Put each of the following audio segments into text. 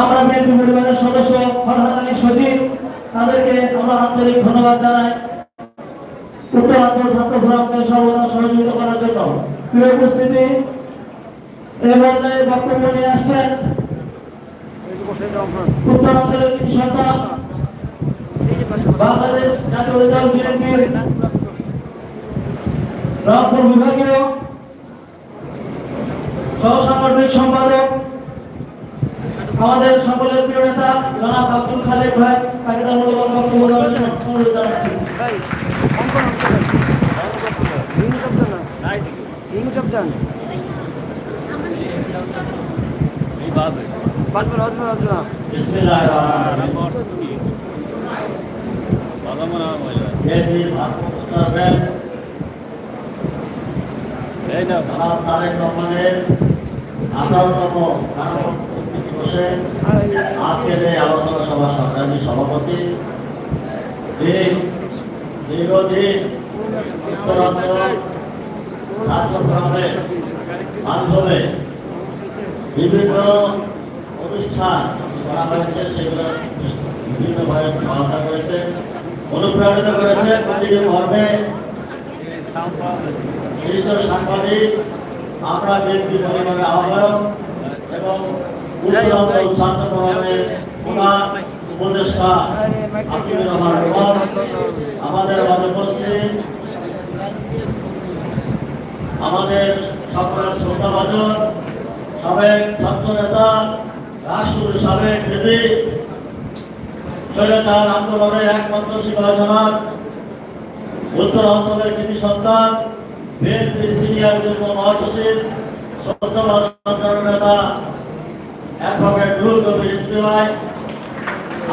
আমরা বিএনপি পরিবারের সদস্য ফরহাদ আলী সজীব, তাদেরকে আমরা আন্তরিক ধন্যবাদ জানাই। উত্তরাঞ্চল ছাত্র ফোরামকে সর্বদা সহযোগিতা করার জন্য। প্রিয় উপস্থিতি এই পর্যায়ে বক্তব্য নিয়ে আসছেন উত্তরাঞ্চলের কৃষি সন্তান বাংলাদেশ জাতীয় দল বিএনপির রংপুর বিভাগীয় সহ সাংগঠনিক সম্পাদক আমাদের সকলের প্রিয় নেতা জনাব আব্দুল খালেক ভাই তাকে তার মূল্যবান বক্তব্য দেওয়ার জন্য অনুরোধ জানাচ্ছি। তারেক রহমানের আঠারোতম আলোচনা সভা সভাপতি মাধ্যমে বিভিন্ন অনুষ্ঠান করা হয়েছে, সেগুলো বিভিন্নভাবে সহায়তা করেছে, অনুপ্রাণিত করেছে প্রতিটি মর্মে সাংবাদিক, আমরা বিএনপি পরিবারের আহ্বায়ক এবং উপদেষ্টা আমাদের মাঝে উপস্থিত, আমাদের সকলের শ্রদ্ধাভাজন সাবেক ছাত্র নেতা রাষ্ট্রের সাবেক দেবী স্বৈরাচার আন্দোলনের একমাত্র শিবাজনার উত্তর অঞ্চলের কৃতি সন্তান, বিএনপির সিনিয়র যুগ্ম মহাসচিব শ্রদ্ধাভাজন নেতা অ্যাডভোকেট রুল কবির ইস্তিমায়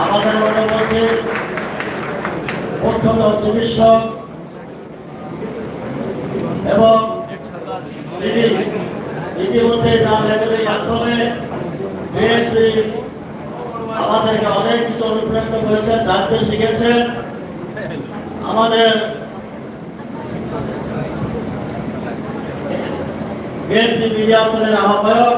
আমাদের মধ্যে প্রথম চিকিৎসক এবং তিনি ইতিমধ্যে নাম লেখনের মাধ্যমে আমাদেরকে অনেক কিছু অনুপ্রাণিত করেছেন, জানতে শিখেছেন। আমাদের বিএনপি মিডিয়া সেলের আহ্বায়ক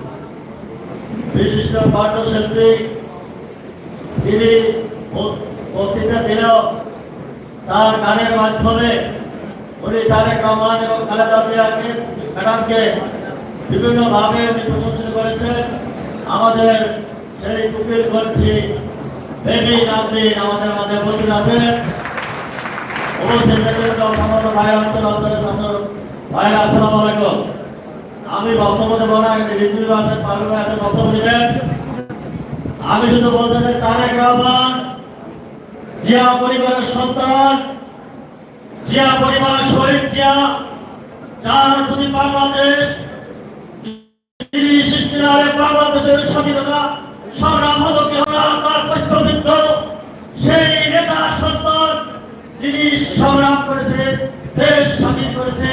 বিশিষ্ট কণ্ঠশিল্পী যিনি বক্তৃতা দিলেও তার গানের মাধ্যমে উনি তারেক রহমান এবং খালেদা জিয়াকে, ম্যাডামকে বিভিন্নভাবে উনি প্রশংসিত করেছেন। আমাদের সেই কুপির গ্রন্থি বেবি নাজরিন আমাদের মাঝে উপস্থিত আছেন। উপস্থিত নেতৃত্ব সমস্ত ভাই অঞ্চল, অঞ্চলের ভাইরা আসসালামু আলাইকুম। আমি বক্তব্য দেবো না রিজুল আছেন পারুল আছেন বক্তব্য দিবেন আমি শুধু বলতে চাই, তারেক রহমান, জিয়া পরিবারের সন্তান, জিয়া পরিবার শহীদ জিয়া, যার প্রতি বাংলাদেশ বাংলাদেশের স্বাধীনতা, সংগ্রাম হলো কি হলো তার প্রশ্নবিদ্ধ। সেই নেতার সন্তান তিনি সংগ্রাম করেছে, দেশ স্বাধীন করেছে,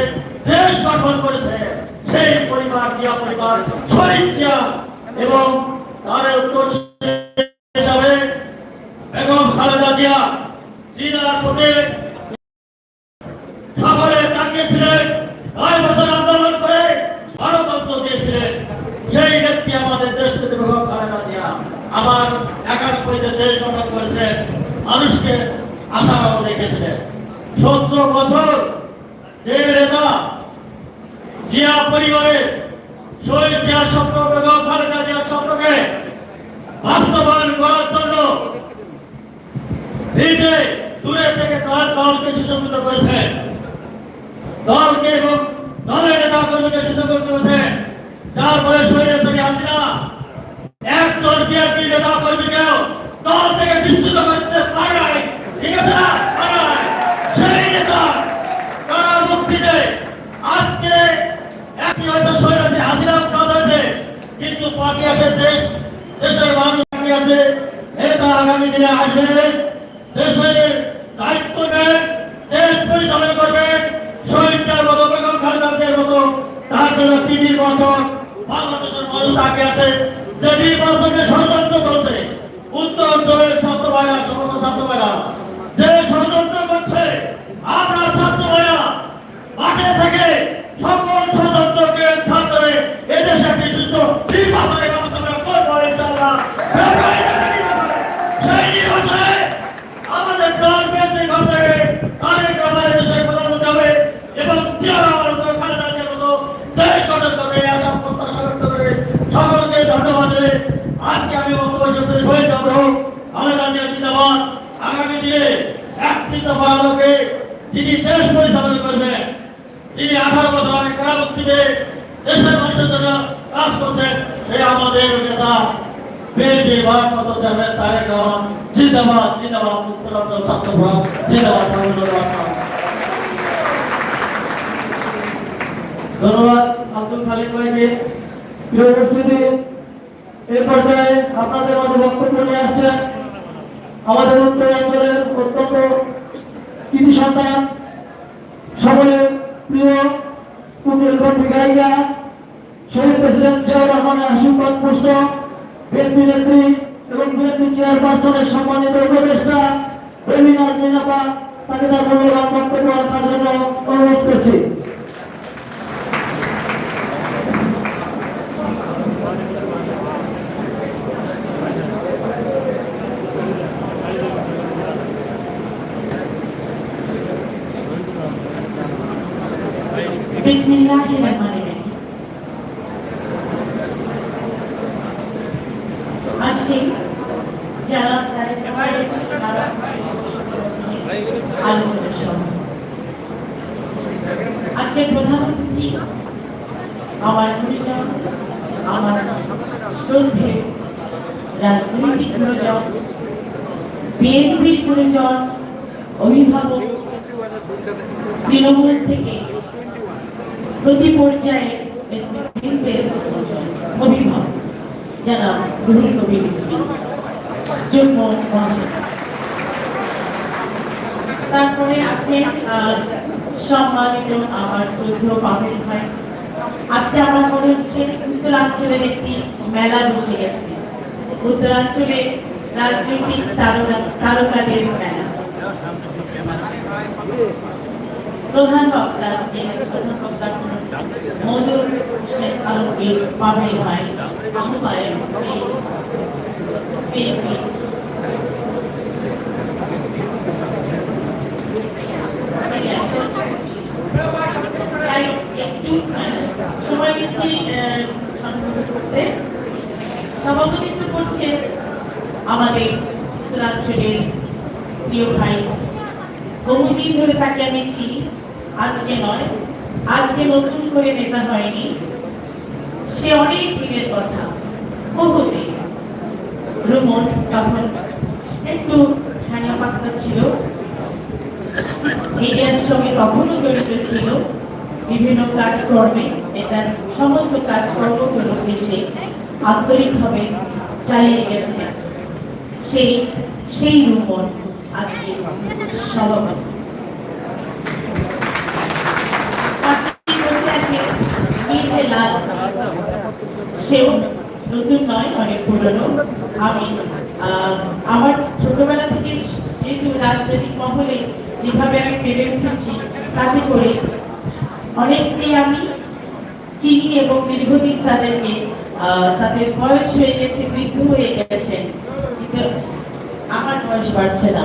দেশ গঠন করেছে। সেই পরিবার, জিয়া পরিবার, শহীদ জিয়া এবং তার উত্তর হিসাবে বেগম খালেদা জিয়া জিনার প্রতি সাগরে তাকিয়েছিলেন, নয় বছর আন্দোলন করে গণতন্ত্র দিয়েছিলেন। সেই ব্যক্তি আমাদের দেশ থেকে বেগম খালেদা জিয়া আমার একানব্বইতে দেশ গঠন করেছেন মানুষকে আশাবাদ রেখেছিলেন সত্তর বছর যে নেতা জিয়া পরিবারের শহীদ জিয়া স্বপ্ন বেগম খালেদা জিয়ার স্বপ্নকে বাস্তবায়ন করার জন্য নিজে দূরে থেকে তার দলকে সুসংগত করেছেন দলকে এবং দলের নেতা কর্মীকে সুসংগত করেছেন যার ফলে শরীরে থেকে হাসিনা একজন বিএনপি নেতা কর্মীকেও দল থেকে বিচ্যুত করতে পারে নাই। ঠিক আছে না পারে নাই। সেই নেতা তারা মুক্তিতে একই হয়তো তিন বছর বাংলাদেশের মানুষ তাকে আছে, যে নির্বাচনে ষড়যন্ত্র করছে, উত্তর অঞ্চলের ছাত্র ভাইরা, সমস্ত ছাত্র ভাইরা যে ষড়যন্ত্র করছে আমরা ছাত্র ভাইরা মাঠে থেকে সকল ষড়যন্ত্রকে উদ্ধার করে এদেশে একটি সুস্থ নির্বাচনের ব্যবস্থা আমরা করব ইনশাআল্লাহ সেই নির্বাচনে আমাদের দল বিএনপি ঘটে তারেক রহমানের দেশের প্রধানমন্ত্রী হবে এবং জিয়া রহমানের মতো খালেদা জিয়ার মতো দেশ গঠন করবে আসাম প্রত্যাশা ব্যক্ত করে সকলকে ধন্যবাদ দিয়ে আজকে আমি বক্তব্য শেষ খালেদা জিয়া জিন্দাবাদ। আগামী যিনি দেশ পরিচালনা করবেন তিনি আঠারো বছর আগে কারামুক্তিতে দেশের মানুষের জন্য কাজ করছেন এই আমাদের নেতা জিন্দাবাদ জিন্দাবাদ উত্তরাঞ্চল জিন্দাবাদ ধন্যবাদ, আব্দুল খালিক ভাইকে। প্রিয় উপস্থিতি এই পর্যায়ে আপনাদের মাঝে বক্তব্য নিয়ে আসছেন আমাদের উত্তরাঞ্চলের অত্যন্ত কৃতি সন্তান সকলের প্রিয় কুকিল কণ্ঠী গায়িকা, শহীদ প্রেসিডেন্ট জিয়াউর রহমানের আশীর্বাদ পুষ্ট বিএনপি নেত্রী এবং বিএনপি চেয়ারপারসনের সম্মানিত উপদেষ্টা প্রেমী নাজমিন আপা, তাকে তার মূল্যবান বক্তব্য রাখার জন্য অনুরোধ করছি। বিসমিল্লাহির রহমানির রহিম আজকে যারা তারেক আলোচনা সভা আজকে প্রধানমন্ত্রী আমার পরিজন আমার শ্রদ্ধে রাজনৈতিক গুরুজন বিএনপির গুরুজন অভিভাবক তৃণমূল থেকে প্রতি পর্যায়ে নেতৃত্বের অভিভাবক যারা রুহুল কবির রিজভী, যুগ্ম মহাসচিব। তারপরে আছে আহ, সম্মানিত আমার শ্রদ্ধেয় পাবেল ভাই, আজকে আমার মনে হচ্ছে উত্তরাঞ্চলের একটি মেলা বসে গেছে। উত্তরাঞ্চলে রাজনৈতিক তারকা তারকাদের মেলা। প্রধান বক্তা, প্রধান শেখ আলমগীর পাবেল ভাই, আহ্বায়ক বিএনপি সময় করতে। সভাপতিত্ব করছে আমাদের উত্তরাঞ্চলের প্রিয় ভাই। বহুদিন ধরে তাকে আমি চিনি, আজকে নয়। আজকে নতুন করে নেতা হয়নি। সে অনেক দিনের কথা। বহুদিন। রুমন, তখন একটু ঠান্ডা পাত্তা ছিল। মিডিয়ার সঙ্গে তখনও জড়িত ছিল। বিভিন্ন কাজকর্মে এটার সমস্ত কাজকর্মগুলোকে সে আন্তরিকভাবে চালিয়ে গেছে সেই সেই রূপন আজকে সভাপতি। সেও নতুন নয়, অনেক পুরনো আমি আমার ছোটবেলা থেকে যেহেতু রাজনৈতিক মহলে যেভাবে আমি বেড়ে উঠেছি, তাতে করে অনেককেই আমি চিনি এবং দীর্ঘদিন তাদেরকে তাদের বয়স হয়ে গেছে, বৃদ্ধ হয়ে গেছে, কিন্তু আমার বয়স বাড়ছে না।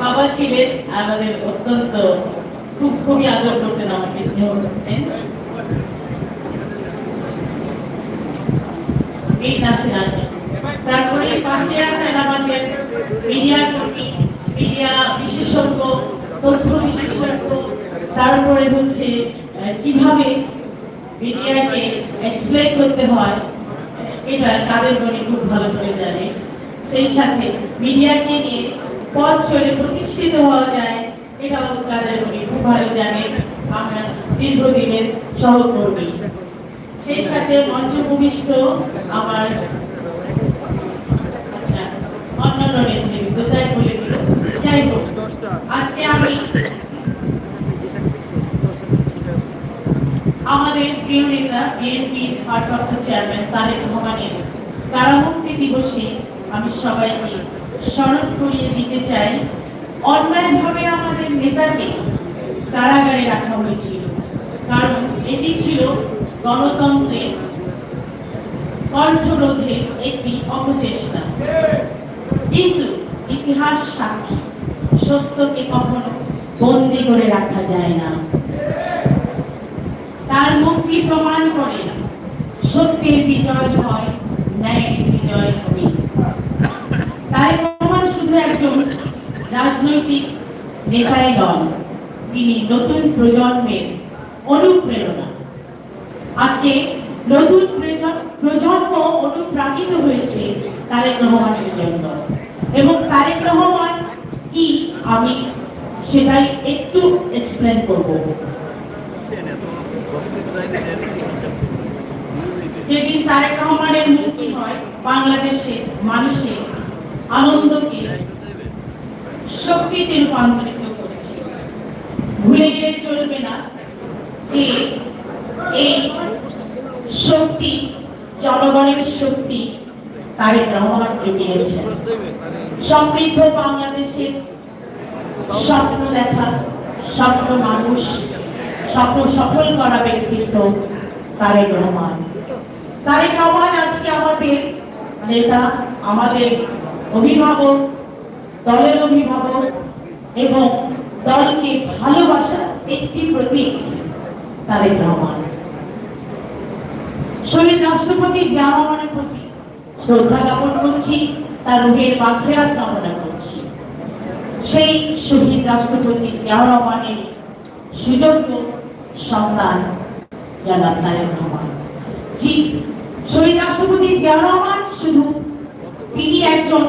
বাবা ছিলেন আমাদের অত্যন্ত, খুব খুবই আদর করতেন আমাকে স্নেহ করতেন এই আগে তারপরে পাশে আছেন আমাদের মিডিয়া মিডিয়া বিশেষজ্ঞ, তথ্য বিশেষজ্ঞ, তারপরে হচ্ছে কীভাবে মিডিয়াকে এক্সপ্লেন করতে হয়, এটা তাদের মনে খুব ভালো করে জানে। সেই সাথে মিডিয়াকে নিয়ে পথ চলে প্রতিষ্ঠিত হওয়া যায়, এটাও তাদের মনে খুব ভালো জানে। আমরা দীর্ঘদিনের সহকর্মী। সেই সাথে মঞ্চ আমার অন্যান্য নেতৃবৃন্দ তাই বলে যাই আজকে আমি আমাদের প্রিয় নেতা বিএনপির ভারপ্রাপ্ত চেয়ারম্যান তারেক রহমানের কারামুক্তি দিবসে আমি সবাইকে স্মরণ করিয়ে দিতে চাই অন্যায়ভাবে আমাদের নেতাকে কারাগারে রাখা হয়েছিল কারণ এটি ছিল গণতন্ত্রের কণ্ঠরোধের একটি অপচেষ্টা। কিন্তু ইতিহাস সাক্ষী, সত্যকে কখনো বন্দি করে রাখা যায় না। তার মুক্তি প্রমাণ করে সত্যের বিজয় হয়, ন্যায়ের বিজয় হবে। তার প্রমাণ শুধু একজন রাজনৈতিক নেতাই নন, তিনি নতুন প্রজন্মের অনুপ্রেরণা। আজকে নতুন প্রজ- প্রজন্ম অনুপ্রাণিত হয়েছে তারেক রহমানের জন্য। এবং তারেক রহমান কি আমি সেটাই একটু এক্সপ্লেন করব। যেদিন তারেক রহমানের মুক্তি হয় বাংলাদেশে মানুষের আনন্দকে শক্তিতে রূপান্তরিত করেছে। ভুলে গেলে চলবে না যে এই শক্তি, জনগণের শক্তি তারেক জুগিয়েছে সমৃদ্ধ বাংলাদেশের স্বপ্ন দেখা, স্বপ্ন মানুষ, স্বপ্ন সফল করা ব্যক্তিত্ব তারেক রহমান। তারেক রহমান আজকে আমাদের নেতা, আমাদের অভিভাবক, দলের অভিভাবক এবং দলকে ভালোবাসার একটি প্রতীক তারেক রহমান। শহীদ রাষ্ট্রপতি জিয়া রহমানের প্রতি শ্রদ্ধা জ্ঞাপন করছি, তার রুহের মাগফিরাত কামনা করছি। সেই শহীদ রাষ্ট্রপতি জিয়া রহমানের সুযোগ্য সন্তান জনাব তারেক রহমান জি, শহীদ রাষ্ট্রপতি জিয়া রহমান শুধু তিনি একজন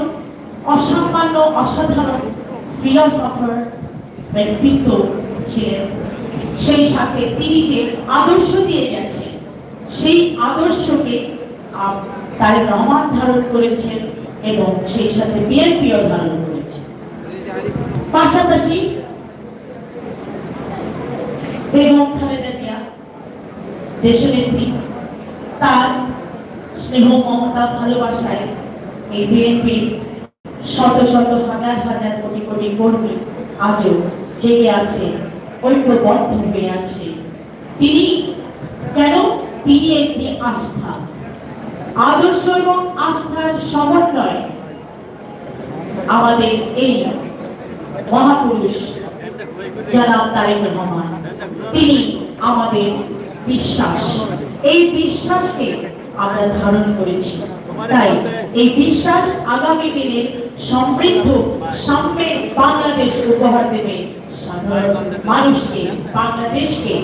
অসামান্য, অসাধারণ ফিলসফার ব্যক্তিত্ব ছিলেন। সেই সাথে তিনি যে আদর্শ দিয়ে গেছেন, সেই আদর্শকে তারেক রহমান ধারণ করেছেন এবং সেই সাথে বিএনপিও ধারণ করেছে। পাশাপাশি বেগম খালেদা জিয়া, দেশনেত্রী, তার স্নেহ, মমতা, ভালোবাসায় এই বিএনপি শত শত হাজার হাজার কোটি কোটি কর্মী আজও জেগে আছে, ঐক্যবদ্ধ হয়ে আছে। তিনি কেন? তিনি একটি আস্থা। আদর্শ এবং আস্থার সমন্বয় আমাদের এই মহাপুরুষ জনাব তারেক রহমান। তিনি আমাদের বিশ্বাস। এই বিশ্বাসকে আমরা ধারণ করেছি। তাই এই বিশ্বাস আগামী দিনের সমৃদ্ধ সাম্যের বাংলাদেশ উপহার দেবে সাধারণ মানুষকে, বাংলাদেশকে।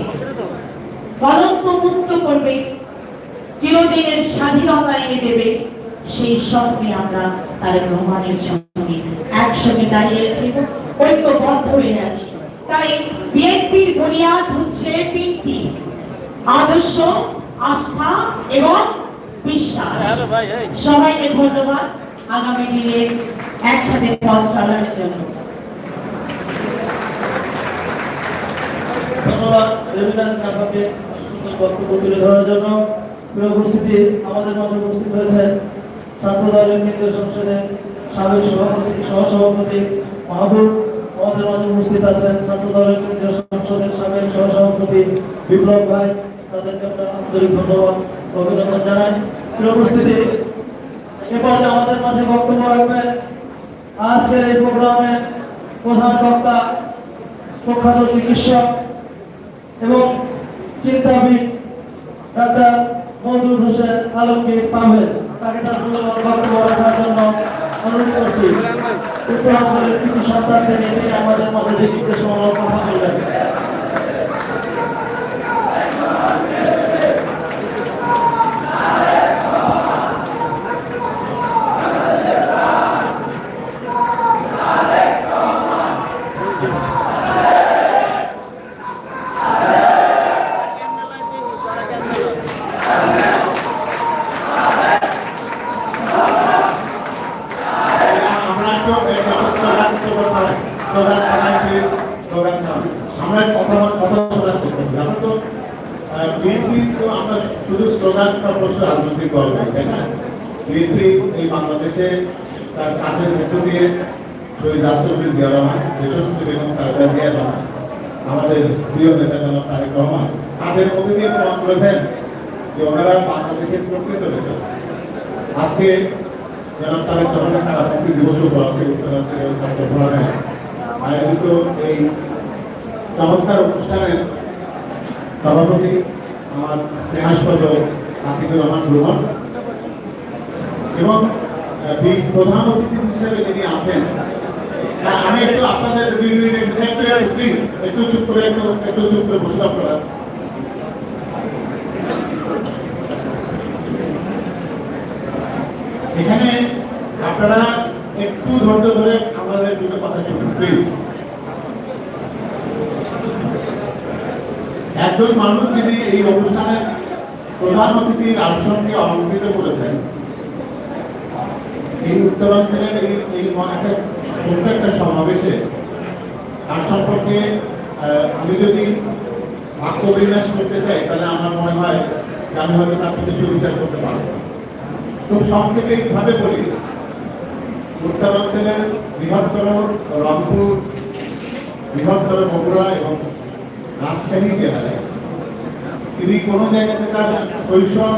কলঙ্ক মুক্ত করবে চিরদিনের স্বাধীনতা এনে দেবে। সেই স্বপ্নে আমরা তারেক রহমানের সঙ্গে একসঙ্গে দাঁড়িয়েছি ঐক্যবদ্ধ হয়ে আছি। তাই বিএনপির বুনিয়াদ হচ্ছে তিনটি, আদর্শ, আস্থা এবং বিশ্বাস। সবাইকে ধন্যবাদ আগামী দিনে একসাথে পথ চালানোর জন্য। ধন্যবাদ সুন্দর বক্তব্য তুলে ধরার জন্য। উপস্থিতি আমাদের মাঝে উপস্থিত হয়েছেন ছাত্র দলের কেন্দ্রীয় সাবেক সভাপতি, সহসভাপতি মাহবুব। আমাদের মাঝে উপস্থিত আছেন ছাত্র দলের কেন্দ্রীয় সংসদের সাবেক বিপ্লব ভাই। তাদেরকে আমরা আন্তরিক ধন্যবাদ, অভিনন্দন জানাই। আমাদের মাঝে বক্তব্য রাখবেন, আজকের এই প্রোগ্রামে প্রধান বক্তা প্রখ্যাত চিকিৎসক এবং চিন্তাবিদ ডাক্তার মহদুর হোসেন আলমগীর পাবেন তাকে তার মূল্যবান বক্তব্য রাখার জন্য অনুরোধ করছি। উত্তরাঞ্চলের কিছু সন্তান থেকে তিনি আমাদের মাঝে যে নির্দেশনামূলক কথা বলবেন করার চেষ্টা করি আমরা তো বিএনপি তো আমরা শুধু স্লোগান সর্বস্ব বিএনপি এই বাংলাদেশে তার কাজের দিয়ে শহীদ রাষ্ট্রপতি আমাদের প্রিয় নেতা জনাব তারেক রহমান তাদের মধ্যে বাংলাদেশের প্রকৃত নেতা। আজকে জনাব তারেক রহমানের তারা মুক্তি দিবস এই চমৎকার অনুষ্ঠানের সভাপতি আমার স্নেহাস্পদ আতিকুর রহমান রোহন এবং প্রধান অতিথি হিসেবে যিনি আছেন আমি একটু আপনাদের দুই মিনিট প্লিজ। একটু চুপ করে, একটু একটু চুপ করে বসে আপনারা এখানে আপনারা একটু ধৈর্য ধরে আমাদের দুটো কথা শুনুন, প্লিজ। একজন মানুষ যিনি এই অনুষ্ঠানের প্রধান অতিথির আসনকে অলঙ্কৃত করেছেন, এই উত্তরাঞ্চলের এই এই একটা সমাবেশে তার সম্পর্কে আমি যদি বাক্য বিন্যাস করতে চাই, তাহলে আমার মনে হয় যে আমি হয়তো তার সাথে সুবিচার করতে পারব। খুব সংক্ষেপে বলি, উত্তরাঞ্চলের বৃহত্তর রংপুর, বৃহত্তর বগুড়া এবং তিনি জায়গাতে তার শৈশব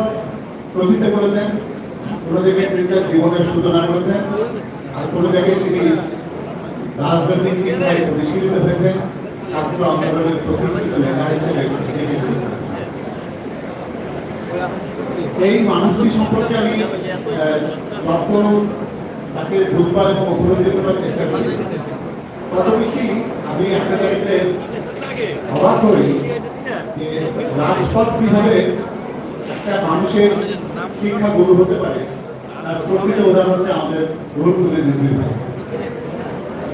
করেছেন, কোনো জায়গায় তিনি তার জীবনের সূচনা করেছেন, আর কোনো জায়গায় তিনি রাজনৈতিক চিন্তায় পরিশীলিত হয়েছেন ছাত্র আন্দোলনের প্রতিষ্ঠিত হিসেবে। এই মানুষটি সম্পর্কে আমি যত তাকে বুঝবার এবং উপলব্ধি করার চেষ্টা করি তত বেশি আমি একটা জায়গাতে অবাক হই যে রাজপথ কীভাবে একটা মানুষের শিক্ষা গুরু হতে পারে, তার প্রকৃত উদাহরণ হচ্ছে আমাদের রোল তুলে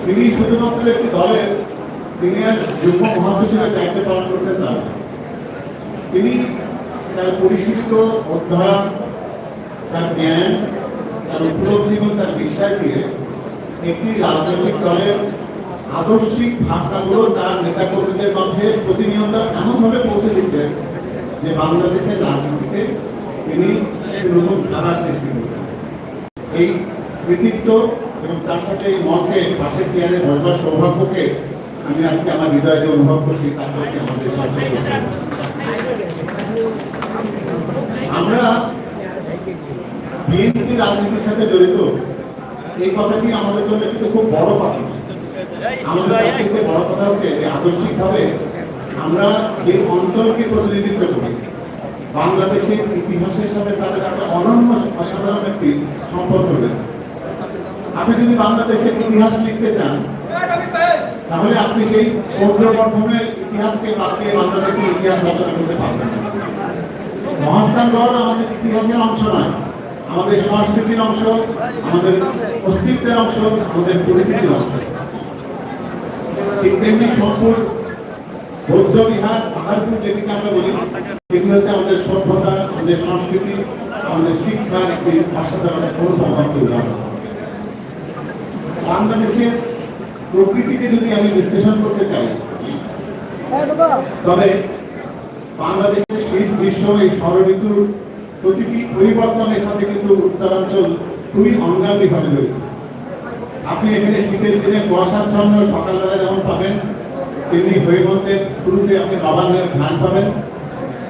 তিনি শুধুমাত্র একটি দলের তিনি আর যুগ্ম মহাসচিবের দায়িত্ব পালন করছেন না। তিনি তার পরিশীলিত অধ্যয়ন, তার জ্ঞান, তার উপলব্ধি এবং তার বিশ্বাস দিয়ে একটি রাজনৈতিক দলের আদর্শিক ভাষাগুলো তার নেতাকর্মীদের মধ্যে প্রতিনিয়ত এমনভাবে পৌঁছে দিচ্ছেন যে বাংলাদেশের রাজনীতিতে তিনি নতুন ধারার সৃষ্টি করছেন। এই কৃতিত্ব এবং তার সাথে এই মঞ্চে পাশের চেয়ারে বসবার সৌভাগ্যকে আমি আজকে আমার হৃদয়ে যে অনুভব করছি, তার প্রতি আমাদের আমরা বিএনপি রাজনীতির সাথে জড়িত, এই কথাটি আমাদের জন্য কিন্তু খুব বড় কথা আমরা যে অঞ্চলকে প্রতিনিধিত্ব করি, বাংলাদেশের ইতিহাসের সাথে তাদের একটা অনন্য অসাধারণ একটি সম্পর্ক রয়েছে। আপনি যদি বাংলাদেশের ইতিহাস লিখতে চান, তাহলে আপনি সেই পৌত্রবর্ধনের ইতিহাসকে বাদ দিয়ে বাংলাদেশের ইতিহাস রচনা করতে পারবেন মহাস্থানগড় আমাদের ইতিহাসের অংশ নয়, আমাদের সংস্কৃতির অংশ, আমাদের অস্তিত্বের অংশ, আমাদের পরিস্থিতির অংশ। বাংলাদেশের প্রকৃতিকে যদি আমি বিশ্লেষণ করতে চাই, তবে বাংলাদেশের শীত গ্রীষ্ম এই ষড়ঋতুর প্রতিটি পরিবর্তনের সাথে কিন্তু উত্তরাঞ্চল খুবই অঙ্গাঙ্গিভাবে জড়িত। আপনি এখানে শীতের দিনে কুয়াশাচ্ছন্ন সকালবেলা যেমন পাবেন, তেমনি হরিমন্তের শুরুতে আপনি নবান্নের ধান পাবেন।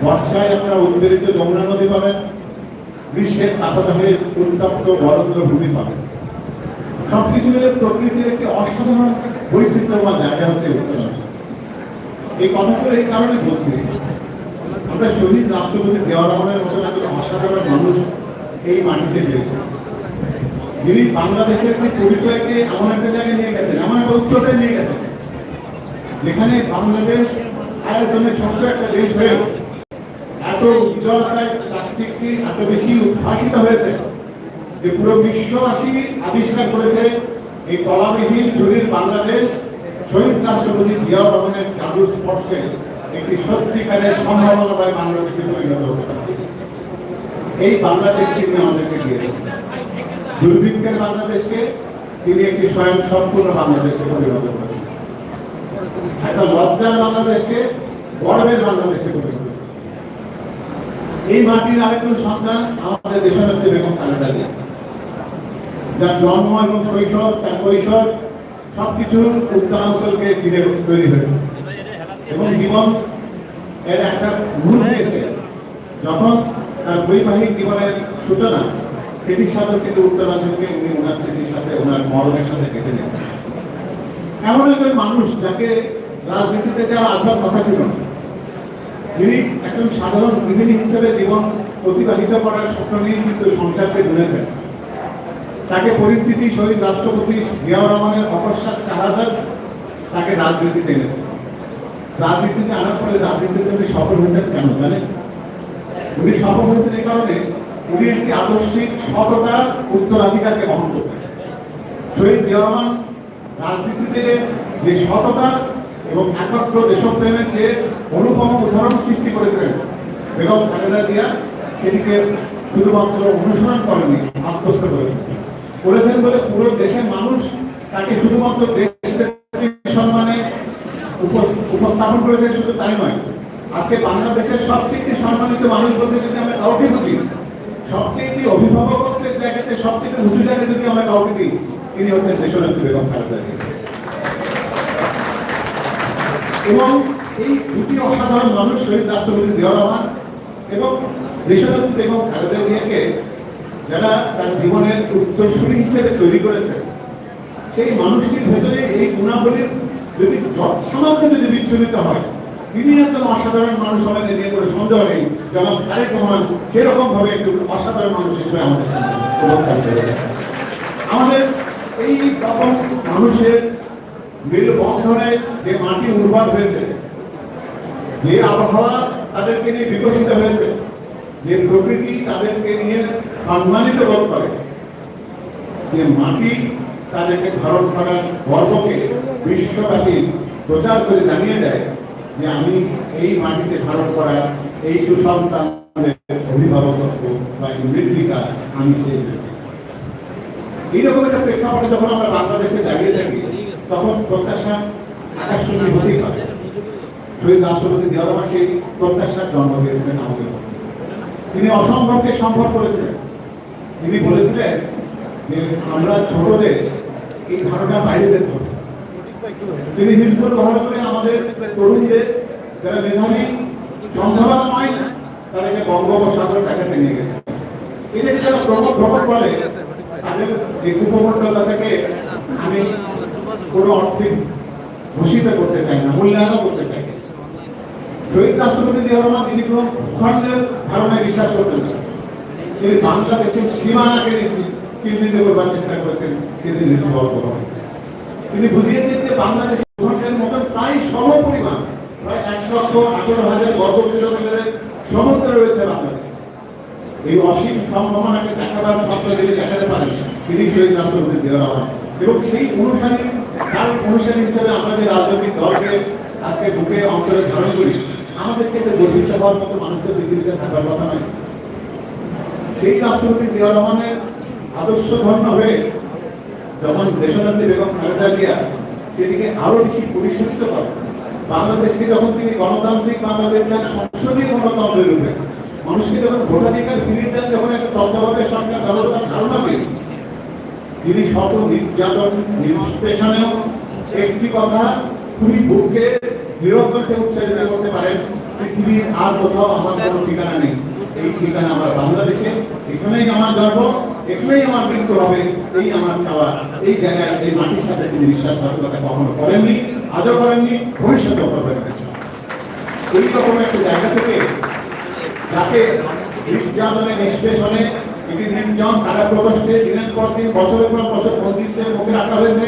বর্ষায় আপনারা উদ্বেলিত যমুনা নদী পাবেন। গ্রীষ্মের তাপদাহে উত্তপ্ত বরন্দ্র ভূমি পাবেন। সবকিছু মিলে প্রকৃতির একটি অসাধারণ বৈচিত্র্যময় জায়গা হচ্ছে এই কথাগুলো এই কারণে বলছি। আমরা শহীদ রাষ্ট্রপতি দেওয়া রহমানের মতন একজন অসাধারণ মানুষ এই মাটিতে পেয়েছে যিনি বাংলাদেশের একটি পরিচয়কে এমন একটা জায়গায় নিয়ে গেছেন, এমন একটা উচ্চতায় নিয়ে গেছেন, যেখানে বাংলাদেশ আয়োজনে ছোট্ট একটা দেশ হয়েও এত উজ্জ্বলতায় প্লাস্টিকটি এত বেশি উদ্ভাসিত হয়েছে যে পুরো বিশ্ববাসী আবিষ্কার করেছে এই কলাবিহীন জুড়ির বাংলাদেশ শহীদ রাষ্ট্রপতি জিয়াউর রহমানের জাদুর স্পর্শে একটি সত্যিকারের সম্ভাবনাময় বাংলাদেশে পরিণত হতে এই বাংলাদেশকে তিনি আমাদেরকে দিয়েছেন দুর্ভিক্ষের বাংলাদেশকে তিনি একটি স্বয়ং সম্পূর্ণ বাংলাদেশে পরিণত একটা লজ্জার বাংলাদেশকে, গর্বের বাংলাদেশে তুলেছে। এই মাটির আরেকজন সন্তান আমাদের বেগম যার জন্ম এবং শৈশব, তার কৈশোর সবকিছু উত্তরাঞ্চলকে ঘিরে তৈরি হয়েছে। এবং জীবন এর একটা ভুল হয়েছে, যখন তার বৈবাহিক জীবনের সূচনা সাথে কিন্তু উত্তরাঞ্চলকে উনি ওনার স্মৃতির সাথে, ওনার মরণের সাথে কেটে নেন এমন একজন মানুষ যাকে রাজনীতিতে আসার কথা ছিল না। একজন সাধারণ গৃহিণী হিসেবে জীবন অতিবাহিত করার স্বপ্ন নিয়ে কিন্তু সংসারকে তাকে পরিস্থিতি শহীদ রাষ্ট্রপতি জিয়াউর রহমানের অকস্মাৎ শাহাদাত তাকে রাজনীতিতে এনেছে। রাজনীতিতে আনার পরে রাজনীতিতে উনি সফল হয়েছেন কেন জানেন? উনি সফল হয়েছেন এই কারণে উনি একটি আদর্শিক সততার উত্তরাধিকারকে বহন করতেন শহীদ জিয়াউর রাজনীতিতে যে সততা এবং একাত্র দেশপ্রেমের যে অনুপম উদাহরণ সৃষ্টি করেছিলেন বেগম খালেদা জিয়া সেটিকে শুধুমাত্র অনুসরণ করেনি আত্মস্থ করেছেন। করেছেন বলে পুরো দেশের মানুষ তাকে শুধুমাত্র দেশ সম্মানে উপ- উপস্থাপন করেছে, শুধু তাই নয়। আজকে বাংলাদেশের সবথেকে সম্মানিত মানুষ বলতে যদি আমরা কাউকে বুঝি সবথেকে অভিভাবকত্বের জায়গাতে সবথেকে উঁচু জায়গায় যদি আমরা কাউকে দিই, তিনি হচ্ছেন দেশনেত্রী বেগম খালেদা এবং এই দুটি অসাধারণ মানুষ, শহীদ রাষ্ট্রপতি জিয়াউর রহমান এবং দেশনেত্রী বেগম খালেদা জিয়াকে যারা তার জীবনের উত্তরসূরি হিসেবে তৈরি করেছে সেই মানুষটির ভেতরে এই গুণাবলীর যদি যৎ যদি বিচ্ছুরিত হয় তিনি অসাধারণ মানুষ হবেন নিয়ে কোনো সন্দেহ নেই যেমন তারেক রহমান সেরকম ভাবে একটু অসাধারণ মানুষ হিসেবে আমাদের। আমাদের এই রকম মানুষের মেল বন্ধনে যে মাটি উর্বর হয়েছে, যে আবহাওয়া তাদেরকে নিয়ে বিকশিত হয়েছে, যে প্রকৃতি তাদেরকে নিয়ে সম্মানিত বোধ করে, যে মাটি তাদেরকে ধারণ করার গর্বকে বিশ্বব্যাপী প্রচার করে জানিয়ে দেয় যে আমি এই মাটিতে ধারণ করা এই সুসন্তানদের অভিভাবকত্ব বা মৃত্তিকা আমি সেই এইরকম একটা প্রেক্ষাপটে যখন আমরা বাংলাদেশে দাঁড়িয়ে থাকি, তখন প্রত্যাশা আকাশচুম্বী হতেই পারে। শহীদ রাষ্ট্রপতি জিয়া সেই প্রত্যাশার জন্ম দিয়েছিলেন আমাদের তিনি অসম্ভবকে সম্ভব করেছিলেন। তিনি বলেছিলেন যে আমরা ছোট দেশ, এই ধারণা বাইরে হবে তিনি হিজবুল ব্যবহার করে আমাদের তরুণদের যারা মেধাবী সম্ভাবনাময় তাদেরকে বঙ্গোপসাগর দেখাতে নিয়ে গেছে। এটা যে যারা প্রমোদ ভ্রমণ করে তাদের যে কুপমণ্ডল থেকে আমি কোনো অর্থিক ঘোষিত করতে চাই না, মূল্যায়নও করতে চাই শহীদ রাষ্ট্রপতি জিয়া রহমান তিনি কোনো ভূখণ্ডের ধারণায় বিশ্বাস করতেন। তিনি বাংলাদেশের সীমানাকে চিহ্নিত করবার চেষ্টা করেছেন, সেদিন করেন তিনি বুঝিয়েছেন যে বাংলাদেশের ভূখণ্ডের মতন প্রায় সমপরিমাণ, প্রায় এক লক্ষ আঠেরো হাজার বর্গ কিলোমিটারের সমুদ্র রয়েছে বাংলাদেশে। এই অসীম সম্ভাবনাকে দেখাবার স্বপ্ন যদি দেখাতে পারেন তিনি শহীদ রাষ্ট্রপতি জিয়া রহমান। এবং সেই অনুসারী, তার অনুসারী হিসেবে আমাদের রাজনৈতিক দলকে আজকে বুকে অন্তরে ধারণ করি আমাদের থেকে গর্বিত হওয়ার মতো মানুষদের পৃথিবীতে থাকার কথা নয়। সেই রাষ্ট্রপতি জিয়া রহমানের আদর্শ ধর্ম হয়ে যখন দেশনেত্রী বেগম খালেদা জিয়া সেটিকে আরও বেশি পরিশোধিত করে বাংলাদেশকে যখন তিনি গণতান্ত্রিক বাংলাদেশ দেন সংসদীয় গণতন্ত্রের রূপে, মানুষকে যখন ভোটাধিকার ফিরিয়ে দেন, যখন একটা তত্ত্বাবধায়ক সরকার ব্যবস্থার ধারণা পেয়ে তিনি সকল নির্যাতন নিষ্পেষণেও একটি কথা খুবই বুককে করতে উৎসাহিত করতে পারেন, পৃথিবীর আর কোথাও আমার কোনো ঠিকানা নেই। এই ঠিকানা আমার বাংলাদেশে, এখানেই আমার জন্ম, এখানেই আমার মৃত্যু হবে, এই আমার চাওয়া। এই জায়গায়, এই মাটির সাথে তিনি বিশ্বাসঘাতকতা কখনো করেননি, আজও করেননি, ভবিষ্যতেও করবেন এই রকম একটা জায়গা থেকে যাকে নির্যাতনে নিষ্পেষণে এটি নির্জন তারা প্রকোষ্ঠে দিনের পর দিন, বছরের পর বছর বন্দিত্বের মুখে রাখা হয়েছে।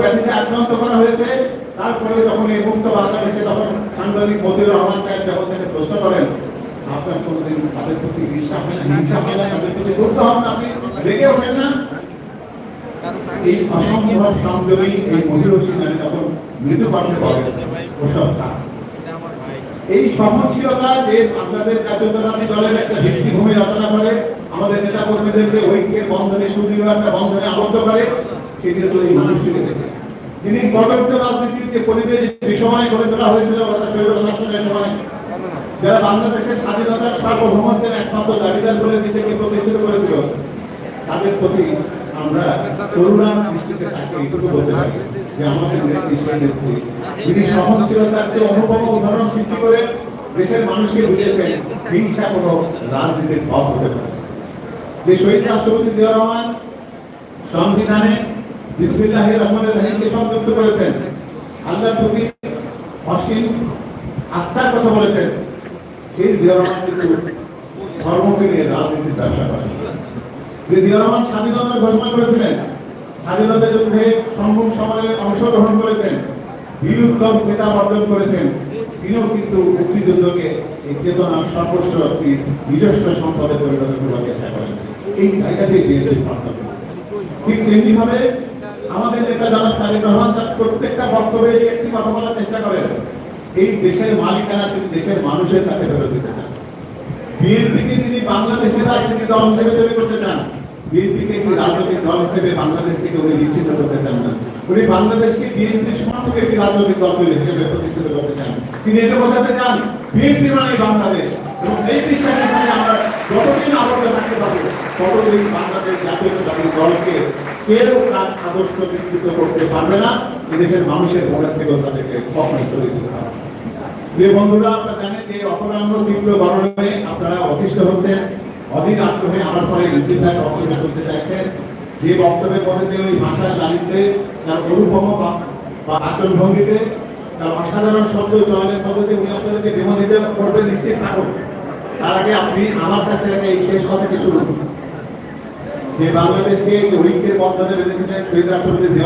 ব্যাধিতে আক্রান্ত করা হয়েছে। তারপরে যখন এই মুক্ত বাংলাদেশে তখন সাংবাদিক রহমান সাহেব যখন প্রশ্ন করেন, আপনার কোনদিন তাদের প্রতি বিশ্বাস হয় না? হিংসা হয় না? তাদের প্রতি না? আপনি রেগে ওঠেন না? এই অসম্ভব সংযমী এই মহিষী নারী তখন এই সহনশীলতা যে আপনাদের জাতীয়তাবাদী দলের একটা ভিত্তিভূমি রচনা করে, আমাদের নেতা কর্মীদেরকে ঐক্যের বন্ধনে, সুদৃঢ় একটা বন্ধনে আবদ্ধ করে তিনি পরিবেশ বিষময় করে তোলা হয়েছিল শাসনের সময়। যারা বাংলাদেশের স্বাধীনতার সার্বভৌমত্বের একমাত্র দাবিদার নিজেকে প্রতিষ্ঠিত করেছিল, তাদের প্রতি সংবিধানে বিসমিল্লাহ রহমানের রহিমকে সংযুক্ত করেছেন। আল্লাহর প্রতি অসীম আস্থার কথা বলেছেন। সেই জিয়া রহমান কিন্তু ধর্মকে নিয়ে রাজনীতির ব্যবসা করেন জিয়া রহমান স্বাধীনতার ঘোষণা করেছিলেন স্বাধীনতা যুদ্ধে সম্মুখ সমরে অংশগ্রহণ করেছেন বীরুত্তম খেতাব অর্জন করেছেন, তিনিও কিন্তু মুক্তিযুদ্ধকে এই চেতনার সর্বস্ব একটি নিজস্ব সম্পদে পরিণত করার চেষ্টা করেন। এই জায়গাতেই বিএনপির ঠিক তেমনি ভাবে আমাদের নেতা যারা তারেক রহমান প্রত্যেকটা বক্তব্যে একটি কথা বলার চেষ্টা করেন। এই দেশের মালিকানা তিনি দেশের মানুষের কাছে ফেরত দিতে চান। বিএনপিকে তিনি বাংলাদেশের রাজনৈতিক দল হিসেবে তৈরি করতে চান। বিএনপিকে একটি রাজনৈতিক দল হিসেবে বাংলাদেশ থেকে উনি বিচ্ছিন্ন করতে চান না। উনি বাংলাদেশকে বিএনপির সমর্থক একটি রাজনৈতিক দল হিসেবে প্রতিষ্ঠিত করতে চান। তিনি এটা বোঝাতে চান, বিএনপি মানে বাংলাদেশ। এবং এই বিশ্বাসের সাথে আমরা যতদিন আবদ্ধ থাকতে পারব ততদিন বাংলাদেশ জাতীয়তাবাদী দলকে কেউ তার আদর্শ বিকৃত করতে পারবে না, এদেশের মানুষের মনের থেকেও তাদেরকে কখনোই চলে দিতে পারবে। বন্ধুরা, আপনারা জানেন যে অপরাহ্ন তীব্র গরমে আপনারা অতিষ্ঠ হচ্ছেন। অধীর আগ্রহে আমার পরে ইঞ্জিনিয়ার বক্তব্য শুনতে চাইছেন। যে বক্তব্যের মধ্যে ওই ভাষার দারিদ্রে তার অনুপম বা- আচরণ ভঙ্গিতে, তার অসাধারণ শব্দ চয়নের পদ্ধতি উনি আপনাদেরকে বিমোদিত করবে নিশ্চিত থাকুন। তার আগে আপনি আমার কাছে এই শেষ কথা কিছু যে বাংলাদেশকে ঐক্যের বন্ধনে বেঁধেছিলেন, শহীদ রাষ্ট্রপতি